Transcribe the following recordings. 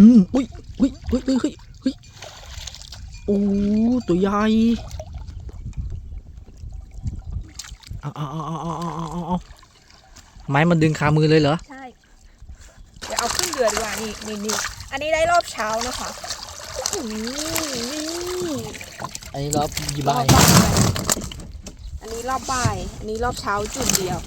อืมอุ้ยอุ้ยอุ้ยอุ้ยเฮ้ยเฮ้ยโอ้ตัวใหญ่เอาเอาเอาเอาเอาเอาเอาเอาไม้มันดึงคามือเลยเหรอ ใช่ เดี๋ยวเอาขึ้นเรือดีกว่านี่นี่นี่อันนี้ได้รอบเช้านะคะนี่นี่อันนี้รอบยี่รบาอบยบ่ายอันนี้รอบบ่าย อันนี้รอบเช้าจุดเดียว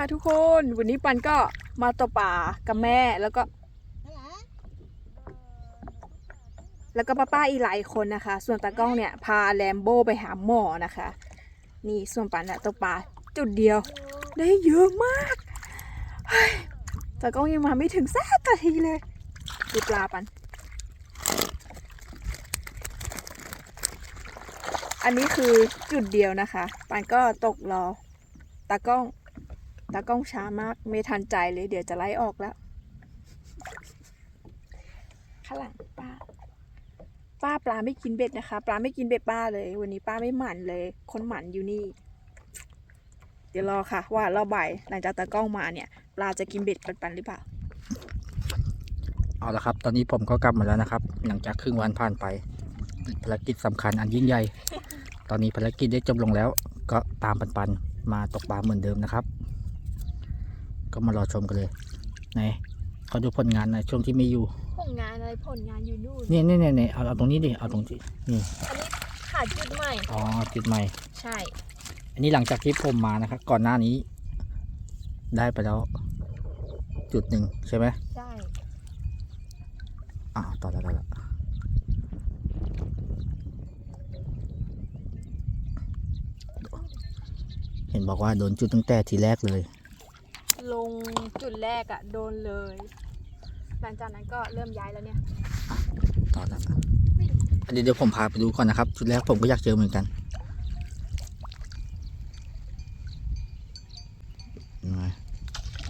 ค่ะทุกคน วันนี้ปันก็มาตกป่ากับแม่แล้วก็ แล้วก็ป้าป้าๆอีกหลายคนนะคะ ส่วนตากล้องเนี่ยพาแลมโบไปหาหมอนะคะ นี่ส่วนปันอะตกป่าจุดเดียว ได้เยอะมากตากล้องยังมาไม่ถึงสักนาทีเลยดูปลาปัน อันนี้คือจุดเดียวนะคะ ปันก็ตกรอตากล้อง ตากล้องช้ามากไม่ทันใจเลย เดี๋ยวจะไล่ออกแล้วข้างหลังป้า ป้าปลาไม่กินเบ็ดนะคะ ปลาไม่กินเบ็ดป้าเลย วันนี้ป้าไม่หมั่นเลย คนหมั่นอยู่นี่ เดี๋ยวรอค่ะ ว่ารอบบ่ายหลังจากตากล้องมาเนี่ย ปลาจะกินเบ็ดปันๆหรือเปล่า เอาละครับ ตอนนี้ผมก็กลับมาแล้วนะครับ หลังจากครึ่งวันผ่านไปภารกิจสำคัญอันยิ่งใหญ่ ตอนนี้ภารกิจได้จบลงแล้ว ก็ตามปันปันๆมาตกปลาเหมือนเดิมนะครับ ก็มารอชมกันเลยไหนเขาดูผลงานในช่วงที่ไม่อยู่ ผลงานอะไรผลงานอยู่นู่นเนี่ยเนี่ยเนี่ยเนี่ยเอาเอาตรงนี้ดิเอาตรงที่นี่อันนี้ขาดจุดใหม่อ๋อจุดใหม่ ใช่ อันนี้หลังจากที่ผมมานะครับก่อนหน้านี้ ได้ไปแล้ว จุดหนึ่งใช่ไหมใช่อ้าวต่อแล้วต่อแล้วเห็นบอกว่าโดนจุดตั้งแต่ทีแรกเลย ลงจุดแรกอะโดนเลย หลังจากนั้นก็เริ่มย้ายแล้วเนี่ย ต่อแล้วอันนี้เดี๋ยวผมพาไปดูก่อนนะครับ จุดแรกผมก็อยากเจอเหมือนกันยังไง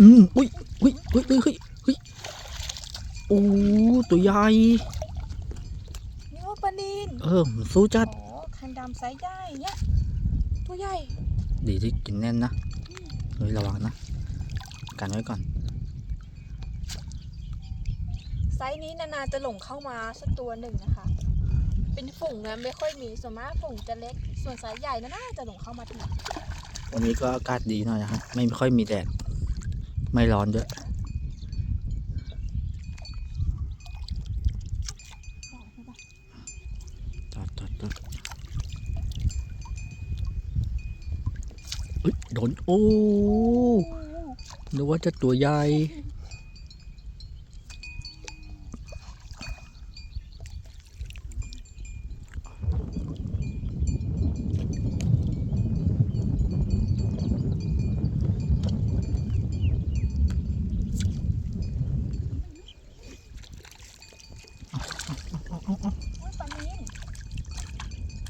อืมอุ้ยอุ้ยอุ้ยอุ้ยเฮ้ยเฮ้ยโอ้ตัวใหญ่นี่ว่าปลานินเออมันสู้จัดอ๋อคันดำไซส์ใหญ่เนี่ยตัวใหญ่ ดีที่กินแน่นนะเฮ้ยระวังนะ กันไว้ก่อน ไซส์นี้นานๆจะหลงเข้ามาสักตัวหนึ่งนะคะ เป็นฝูงนะไม่ค่อยมีส่วนมากฝูงจะเล็ก ส่วนไซส์ใหญ่นะน่าจะหลงเข้ามาทีวันนี้ก็อากาศดีหน่อยนะฮะไม่ค่อยมีแดด ไม่ร้อนด้วยจอดจอดจอดเอ้ยโดน โอ้ นึกว่าจะตัวใหญ่อุ๊ยปลานิน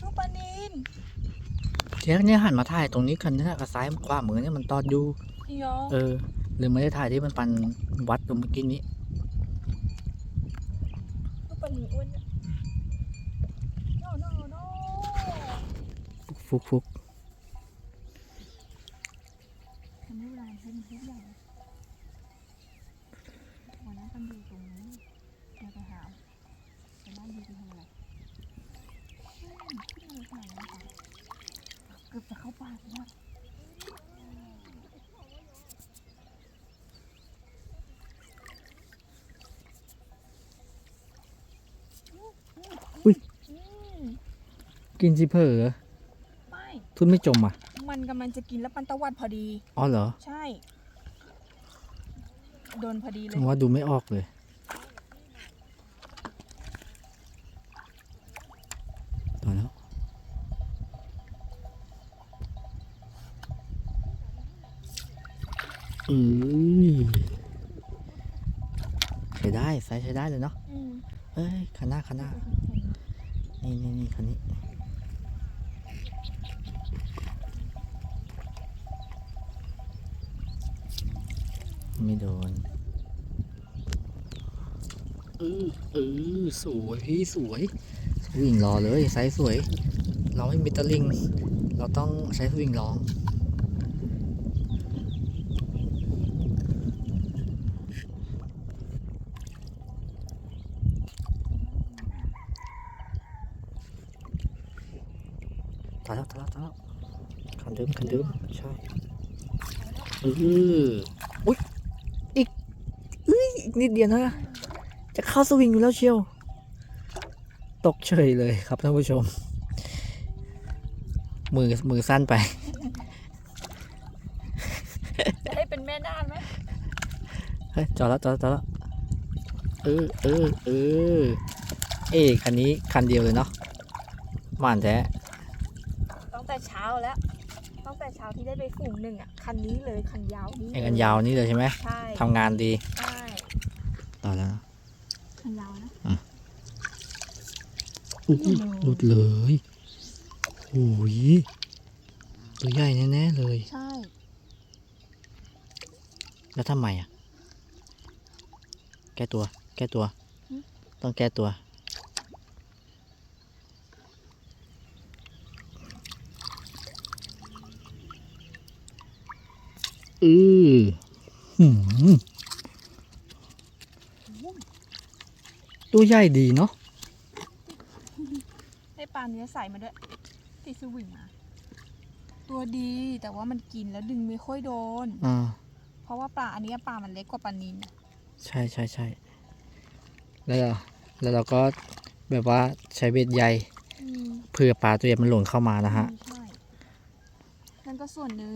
ลูกปลานินเทียเนี่ยหันมาถ่ายตรงนี้กันนะกับซ้ายขวามือเนี่ยมันตอดอยู่ นี่เหรอเออหรือไม่ได้ถ่ายที่มันปันวัดตรงเมื่อกี้นี้ลูกปลานินอ้วนเนี่ยโน่โน่โน่ฟุกฟุก ทำไมเวลาเห็นเห็นใหญ่วันนั้นกันอยู่ตรงนี้เราไปหาแต่บ้านอยู่ที่ทำอะไรอืมขึ้นมาหาอะไรคะเกือบจะเข้าป่าแล้ว อืม กินสิเพอไม่ ทุนไม่จมอะ มันกำลังจะกินแล้วปันตะวัดพอดี อ๋อเหรอใช่ โดนพอดีเลถึยงว่าดูไม่ออกเลยต่อแล้ว อือใช้ได้ไซส์ใช้ได้เลยเนาะ อืมเอ้ยคันหน้าคันหน้า นี่นี่นี่คันนี้ ไม่โดนเออเออสวยพี่สวยสวิงรอเลยไซส์สวย เราไม่มีตะลิง เราต้องใช้สวิงลองตายแล้วตายแล้วตายแล้วคันเดิมคันเดิมใช่เอออุ้ยอีกเอ้ยอีก นิดเดียวนะ จะเข้าสวิงอยู่แล้วเชียว ตกเฉยเลยครับท่านผู้ชม มือมือสั้นไป จะให้เป็นแม่ด้านไหมเฮ้ยจอดแล้วจอดแล้วจอดแล้วเออเออเออเอยคันนี้คันเดียวเลยเนาะหมานแท้ตั้งแต่เช้าแล้วตั้งแต่เช้าที่ได้ไปฝูงหนึ่งอะคันนี้เลยคันยาวนี้ไอ้กันยาวนี่เลยใช่ไหมใช่ทำงานดีใช่ ต่อแล้วนะ คันยาวนะ อุ๊ย หลุดเลยโอ้ยตัวใหญ่แน่ๆเลย ใช่ แล้วทำไมอะ แก้ตัว แก้ตัว ต้องแก้ตัว อือหืมตัวใหญ่ดีเนาะให้ปลา เนื้อใสมาด้วย ติดสวิงมาตัวดีแต่ว่ามันกินแล้วดึงไม่ค่อยโดน อ่า เพราะว่าปลาอันเนี้ยปลามันเล็กกว่าปลานิลน่ะใช่ใช่ใช่แล้วเราแล้วเราก็แบบว่าใช้เบ็ดใหญ่อืมเพื่อปลาตัวใหญ่มันหล่นเข้ามานะฮะ ใช่นั่นก็ส่วนหนึ่ง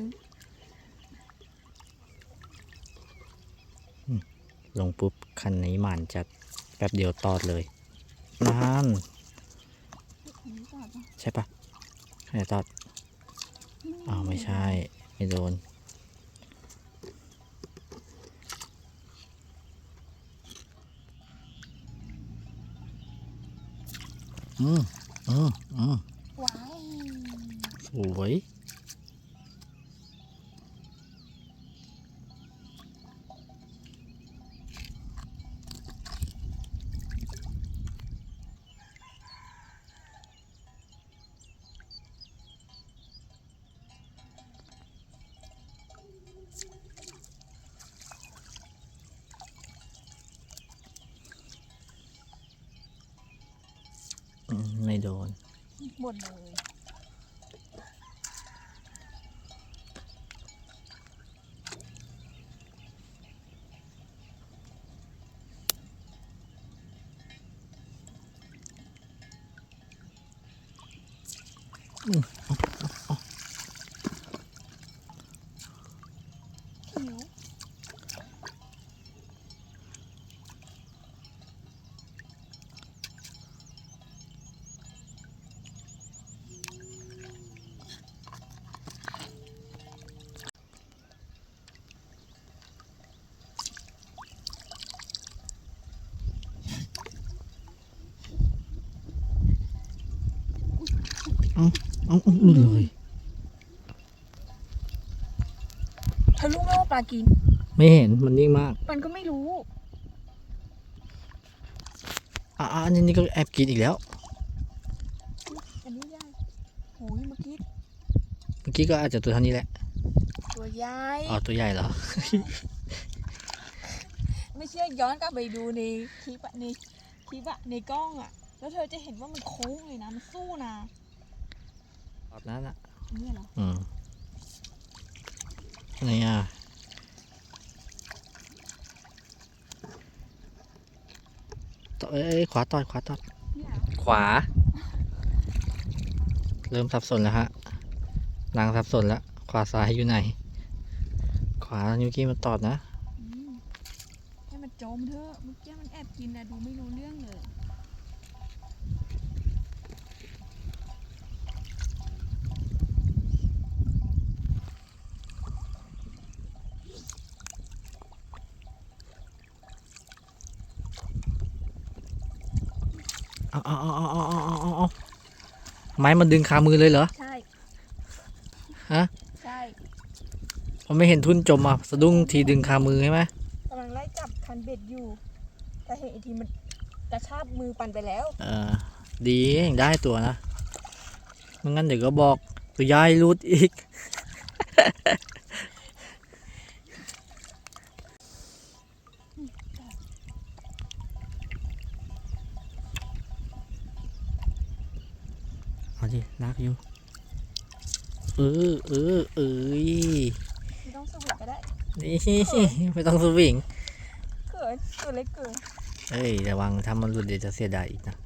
ลงปุ๊บคันนี้หมันจัดแป๊บเดียวตอดเลยนั่นอันนี้ ช่ปะใช่ปะคันไหนตอดอ้าวไม่ใช่ ไม่โดน อืมอืมอืมว้าวสวย อืม ไม่โดน หมดเลย เอ้าเอาหลุดเลยเธอรู้ไหมว่าปลากิน ไม่เห็นมันนิ่งมากมันก็ไม่รู้อะอะอันนี้นี่ก็แอบกินอีกแล้วอันนี้ใหญ่โหยเมื่อกี้เมื่อกี้ก็อาจจะตัวเท่านี้แหละตัวใหญ่อ๋อตัวใหญ่เหรอ ไม่เชื่อย้อนกลับไปดูในคลิปอะในคลิปอะในกล้องอะแล้วเธอจะเห็นว่ามันโค้งเลยนะมันสู้นะ ตอบนั้นอะอันนี้เหรออืมนี่อะต่อเอ้ยเอ้ยขวาตอดขวาตอดเนี่ยเหรอขวา เริ่มสับสนแล้วฮะนางสับสนแล้ว ขวาซ้ายอยู่ไหน ขวานิวกี้มันตอดนะอืมให้มันจมเถอะเมื่อกี้มันแอบกินนะดูไม่รู้เรื่องเลย อาเอาเอาเอาเอาเอาอไม้มันดึงขามือเลยเหรอ ใช่ ฮะ ใช่ผมไม่เห็นทุนจมอะสะดุ้งทีดึงขามือใช่ไหมกำลังไล่จับคันเบ็ดอยู่ แต่เห็นทีมันกระชากมือปันไปแล้ว เออ ดียังได้ตัวนะไม่งั้นเดี๋ยวก็บอกตัวยายรูดอีก เออเออเอ้ยไม่ต้องสวิงก็ได้นี่ไม่ต้องสวิงเกินตัวเล็กเกินเอ้ยระวังถ้ามันหลุดเดี๋ยวจะเสียดายอีกนะ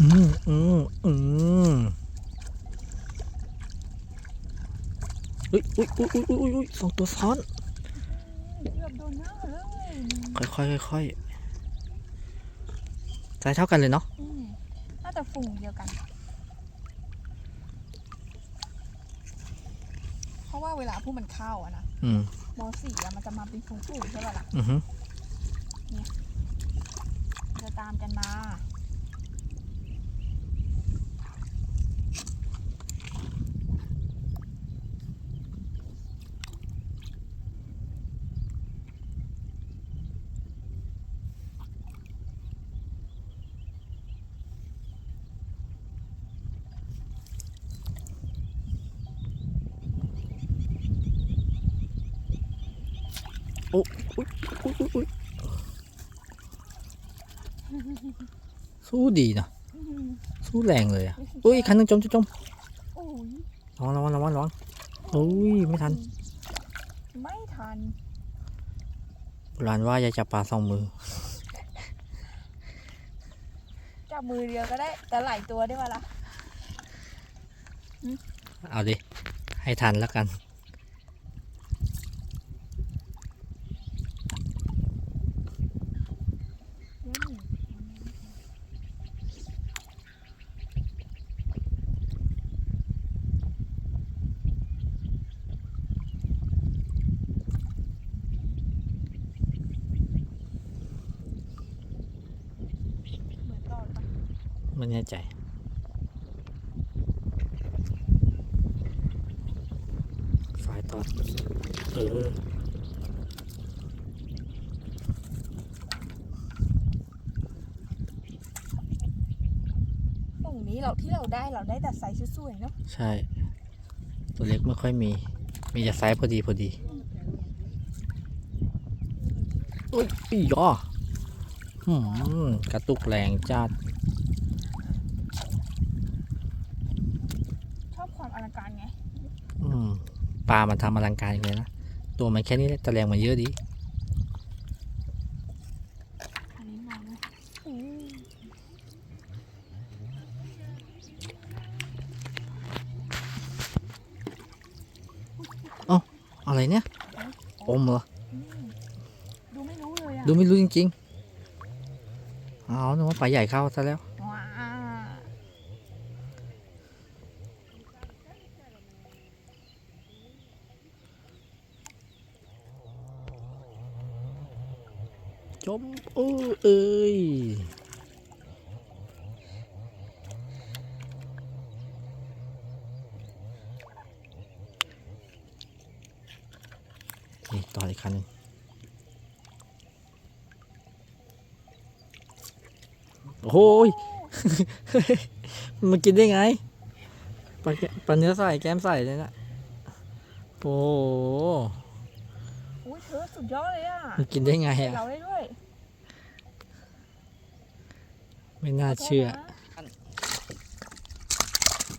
อืมอืมอืมอุ้ยอุ้ยอุ้ยอุ้ยอุ้ยอุ้ยสองตัวซ้อนเกือยค่อยค่อยค่อยๆใจเท่ากันเลยเนาะน่าจะฝุ่งเดียวกัน เพราะว่าเวลาผู้มันเข้าอะนะอมอสี่อะมันจะมาเป็นฝูงๆใช่ป่ะล่ะอือฮึมันจะตามกันมา อุ๊ยอุ๊ยอุ๊ยสู้ดีนะอื้อหือสู้แรงเลยอะอุ้ยอีกคันหนึงจมจมจมโอ้ยระวังระวังระวังระวังโอ้ยไม่ทัน ไม่ทันโบรานว่าอย่าจับปลาสองมือ จับมือเดียวก็ได้แต่หลายตัวได้ป่ะล่ะเอาดิให้ทันแล้วกัน เหมือนตอนปะ ไม่แน่ใจสายตอดเออฝูงนี้เราที่เราได้เราได้แต่ไซส์สวยๆเนาะ ใช่ ตัวเล็กไม่ค่อยมี มีแต่ไซส์พอดีพอดีอุ้ยอีย่อหืมกระตุกแรงจัด ชอบความอลังการไง อืมป ลามันทำอลังการอีกเลยนะ ตัวมันแค่นี้แหละแต่แรงมันเยอะดีอันนี้มองนะอะไรเนี่ย อมเหรอ ดูไม่รู้เลยอะดูไม่รู้จริงๆ เอานึกว่าปลาใหญ่เข้าซะแล้ว ว้าจมเออเอ้ยนี่ต่ออีกคันหนึงโอ้ยมันกินได้ไงปลาปลาเนื้อใส่แก้มใส่เลยนะโอ้ โหอุ้ยเธอสุดยอดเลยอะมันกินได้ไงใส่อะ เราได้ด้วยไม่น่าเชื่อ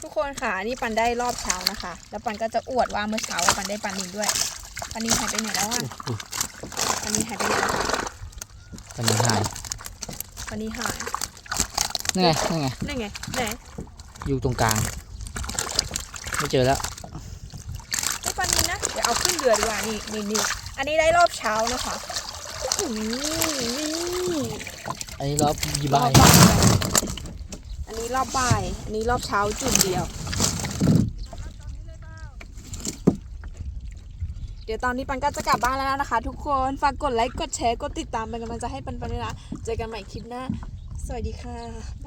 ทุกคนค่ะนี่ปันได้รอบเช้านะคะ แล้วปันก็จะอวดว่าเมื่อเช้าปันได้ปันนินด้วยปันนินหายไปไหนแล้วอะปันนินหายไปไหนแล้วคะตอนนี้หายปันนินหายนั่นไงนั่นไงนั่นไงไหนอยู่ตรงกลาง ไม่เจอแล้วไอ้ปันนี้นะ เดี๋ยวเอาขึ้นเรือดีกว่านี่นี่นี่อันนี้ได้รอบเช้านะคะโอ้โหนี่อันนี้รอบยีรบาอยบบ่ายอันนี้รอบบ่าย อันนี้รอบเช้าจุดเดียว เดี๋ยวตอนนี้ปันก็จะกลับบ้านแล้วนะคะ ทุกคน ฝากกดไลค์ กดแชร์ กดติดตามเป็นกำลังใจให้ปันปันด้วยนะ เจอกันใหม่คลิปหน้า สวัสดีค่ะบ๊ายบาย